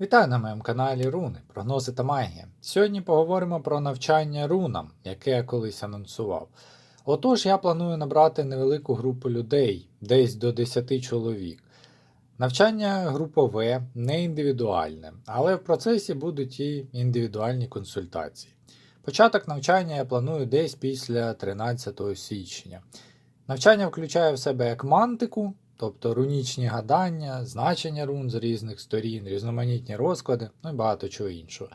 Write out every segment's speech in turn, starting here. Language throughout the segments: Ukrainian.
Вітаю на моєму каналі Руни, прогнози та магія. Сьогодні поговоримо про навчання рунам, яке я колись анонсував. Отож, я планую набрати невелику групу людей, десь до 10 чоловік. Навчання групове, не індивідуальне, але в процесі будуть і індивідуальні консультації. Початок навчання я планую десь після 13 січня. Навчання включає в себе як мантику, тобто рунічні гадання, значення рун з різних сторін, різноманітні розклади, ну і багато чого іншого.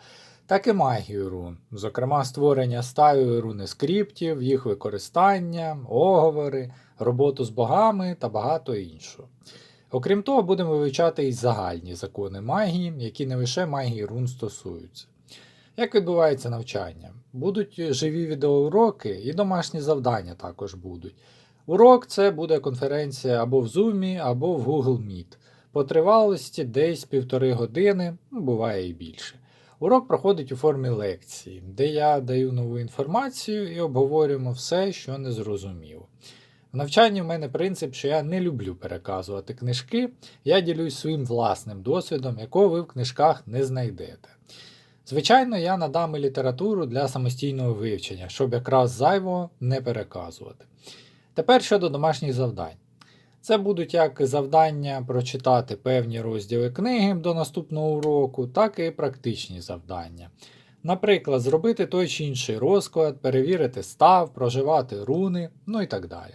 Так і магію рун, зокрема створення стаю руни скриптів, їх використання, оговори, роботу з богами та багато іншого. Окрім того, будемо вивчати і загальні закони магії, які не лише магії рун стосуються. Як відбувається навчання? Будуть живі відеоуроки і домашні завдання також будуть. Урок це буде конференція або в Zoom, або в Google Meet. По тривалості десь півтори години, ну, буває і більше. Урок проходить у формі лекції, де я даю нову інформацію і обговорюємо все, що не зрозуміло. В навчанні в мене принцип, що я не люблю переказувати книжки, я ділюсь своїм власним досвідом, якого ви в книжках не знайдете. Звичайно, я надам і літературу для самостійного вивчення, щоб якраз зайвого не переказувати. Тепер щодо домашніх завдань. Це будуть як завдання прочитати певні розділи книги до наступного уроку, так і практичні завдання. Наприклад, зробити той чи інший розклад, перевірити став, проживати руни, ну і так далі.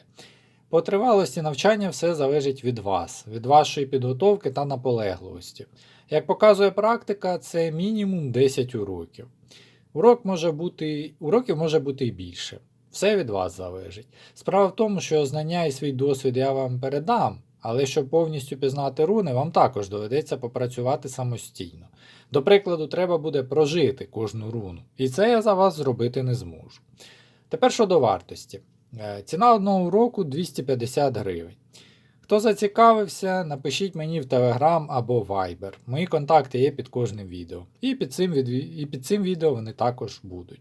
По тривалості навчання все залежить від вас, від вашої підготовки та наполегливості. Як показує практика, це мінімум 10 уроків. Урок може бути, уроків може бути і більше. Все від вас залежить. Справа в тому, що знання і свій досвід я вам передам, але щоб повністю пізнати руни, вам також доведеться попрацювати самостійно. До прикладу, треба буде прожити кожну руну, і це я за вас зробити не зможу. Тепер щодо вартості. Е, Ціна одного уроку 250 гривень. Хто зацікавився, напишіть мені в Telegram або Viber. Мої контакти є під кожним відео. І під цим, відві- і під цим відео вони також будуть.